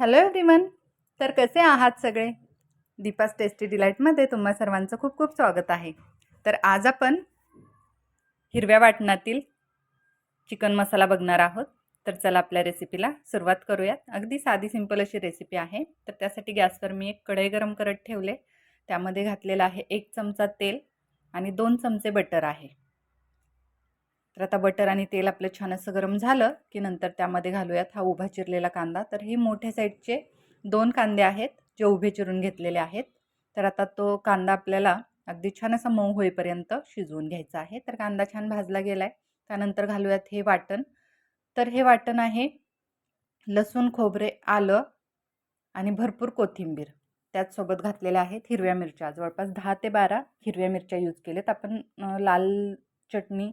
Hello everyone तर कसे आहात सगळे? दीपास टेस्टी डिलाईटमध्ये तुम्हा सर्वांचं खूप खूप स्वागत आहे. तर आज आपण हिरव्या वाटणातील चिकन मसाला बघणार आहोत. तर चला आपल्या रेसिपीला सुरुवात करूयात. अगदी साधी सिंपल अशी रेसिपी आहे. तर त्यासाठी गॅसवर मी एक कढई गरम करत ठेवले. त्यामध्ये घातलेलं आहे एक चमचा तेल आणि दोन चमचे बटर आहे. तर आता बटर आणि तेल आपलं छान असं गरम झालं की नंतर त्यामध्ये घालूयात हा उभा चिरलेला कांदा. तर हे मोठ्या साईडचे दोन कांदे आहेत जे उभे चिरून घेतलेले आहेत. तर आता तो कांदा आपल्याला अगदी छान असा मऊ होईपर्यंत शिजवून घ्यायचा आहे. तर कांदा छान भाजला गेला आहे त्यानंतर घालूयात हे वाटण. तर हे वाटण आहे लसूण खोबरे आलं आणि भरपूर कोथिंबीर. त्याचसोबत घातलेल्या आहेत हिरव्या मिरच्या. जवळपास दहा ते बारा हिरव्या मिरच्या यूज केलेत आपण लाल चटणी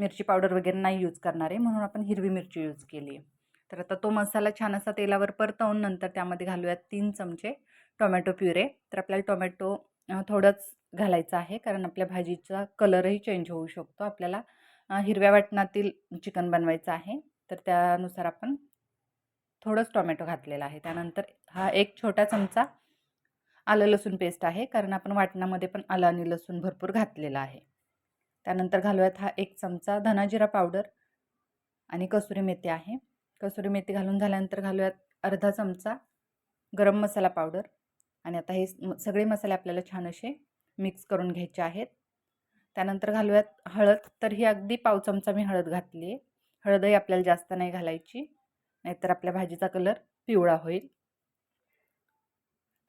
मिरची पावडर वगैरे नाही यूज करणार आहे म्हणून आपण हिरवी मिरची यूज केली आहे. तर आता तो मसाला छान असा तेलावर परतवून नंतर त्यामध्ये घालूयात तीन चमचे टोमॅटो प्युरे. तर आपल्याला टोमॅटो थोडंच घालायचं आहे कारण आपल्या भाजीचा कलरही चेंज होऊ शकतो. आपल्याला हिरव्या वाटणातील चिकन बनवायचं आहे. तर त्यानुसार आपण थोडंच टोमॅटो घातलेला आहे. त्यानंतर हा एक छोटा चमचा आलं लसूण पेस्ट आहे कारण आपण वाटणामध्ये पण आलं आणि लसूण भरपूर घातलेला आहे. त्यानंतर घालूयात हा एक चमचा धनाजिरा पावडर आणि कसुरी मेथी आहे. कसुरी मेथी घालून झाल्यानंतर घालूयात अर्धा चमचा गरम मसाला पावडर आणि आता हे सगळे मसाले आपल्याला छान असे मिक्स करून घ्यायचे आहेत. त्यानंतर घालूयात हळद तर ही अगदी पाव चमचा मी हळद घातली आहे हळदही आपल्याला जास्त नाही घालायची नाहीतर आपल्या भाजीचा कलर पिवळा होईल.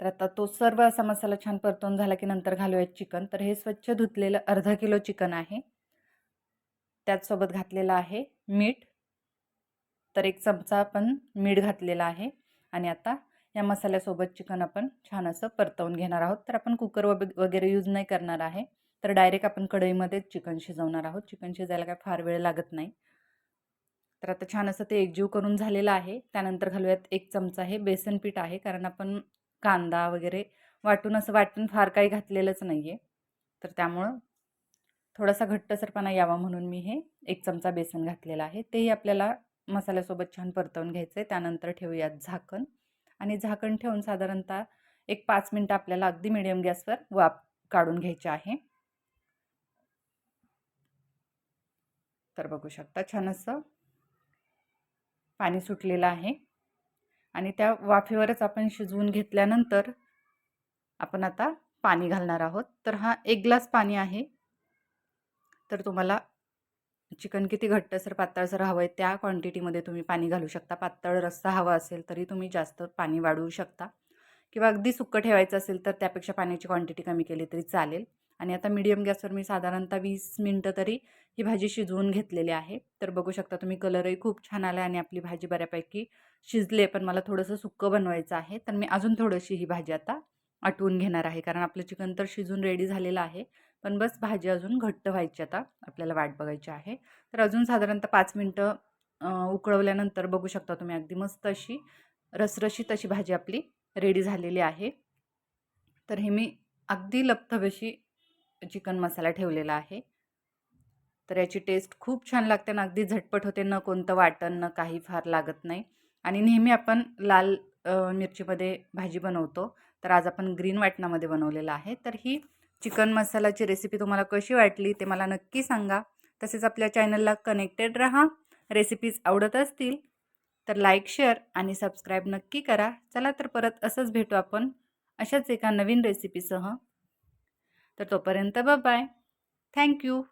तर आता तो सर्व असा मसाला छान परतवून झाला की नंतर घालूयात चिकन. तर हे स्वच्छ धुतलेलं अर्धा किलो चिकन आहे. त्याचसोबत घातलेलं आहे मीठ. तर एक चमचा आपण मीठ घातलेला आहे. आणि आता या मसाल्यासोबत चिकन आपण छान असं परतवून घेणार आहोत. तर आपण कुकर वग वगैरे यूज नाही करणार आहे. तर डायरेक्ट आपण कढईमध्येच चिकन शिजवणार आहोत. चिकन शिजायला काय फार वेळ लागत नाही. तर आता छान असं ते एकजीव करून झालेलं आहे. त्यानंतर घालूयात एक चमचा हे बेसन पीठ आहे. कारण आपण कांदा वगैरे वाटून असं वाटून फार काही घातलेलंच नाही आहे तर त्यामुळं थोडासा घट्टसरपणा यावा म्हणून मी हे एक चमचा बेसन घातलेलं आहे. तेही आपल्याला मसाल्यासोबत छान परतवून घ्यायचं आहे त्यानंतर ठेवूयात झाकण. आणि झाकण ठेवून साधारणतः एक पाच मिनटं आपल्याला अगदी मिडियम गॅसवर वाफ काढून घ्यायचे आहे. तर बघू शकता छान असं पाणी सुटलेलं आहे. आणि त्या वाफेवरच आपण शिजवून घेतल्यानंतर आपण आता पाणी घालणार आहोत. तर हा एक ग्लास पाणी आहे. तर तुम्हाला चिकन किती घट्टसर पातळसर हवं आहे त्या क्वांटिटीमध्ये तुम्ही पाणी घालू शकता. पातळ रस्सा हवा असेल तरी तुम्ही जास्त पाणी वाढवू शकता. किंवा अगदी सुक्कं ठेवायचं असेल तर त्यापेक्षा पाण्याची क्वांटिटी कमी केली तरी चालेल. आणि आता मीडियम गॅसवर मी साधारणतः वीस मिनटं तरी ही भाजी शिजवून घेतलेली आहे. तर बघू शकता तुम्ही कलरही खूप छान आला आणि आपली भाजी बऱ्यापैकी शिजले पण मला थोडंसं सुक्कं बनवायचं आहे. तर मी अजून थोडीशी ही भाजी आता आटवून घेणार आहे कारण आपलं चिकन तर शिजून रेडी झालेलं आहे. पण बस भाजी अजून घट्ट व्हायची आता आपल्याला वाट बघायची आहे. तर अजून साधारणतः पाच मिनटं उकळवल्यानंतर बघू शकता तुम्ही अगदी मस्त अशी रसरशीत अशी भाजी आपली रेडी झालेली आहे. तर हे मी अगदी लपथबशी चिकन मसाला ठेवलेला आहे. तर याची टेस्ट खूप छान लागते ना. अगदी झटपट होते. न कोणतं वाटण न काही फार लागत नाही. आणि नेहमी आपण लाल मिरचीमध्ये भाजी बनवतो. तर आज आपण ग्रीन वाटणामध्ये बनवलेलं आहे. तर ही चिकन मसालाची रेसिपी तुम्हाला कशी वाटली ते मला नक्की सांगा. तसेच आपल्या चॅनलला कनेक्टेड राहा. रेसिपीज आवडत असतील तर लाईक शेअर आणि सबस्क्राईब नक्की करा. चला तर परत असंच भेटू आपण अशाच एका नवीन रेसिपीसह तर तोपर्यंत बाय थँक्यू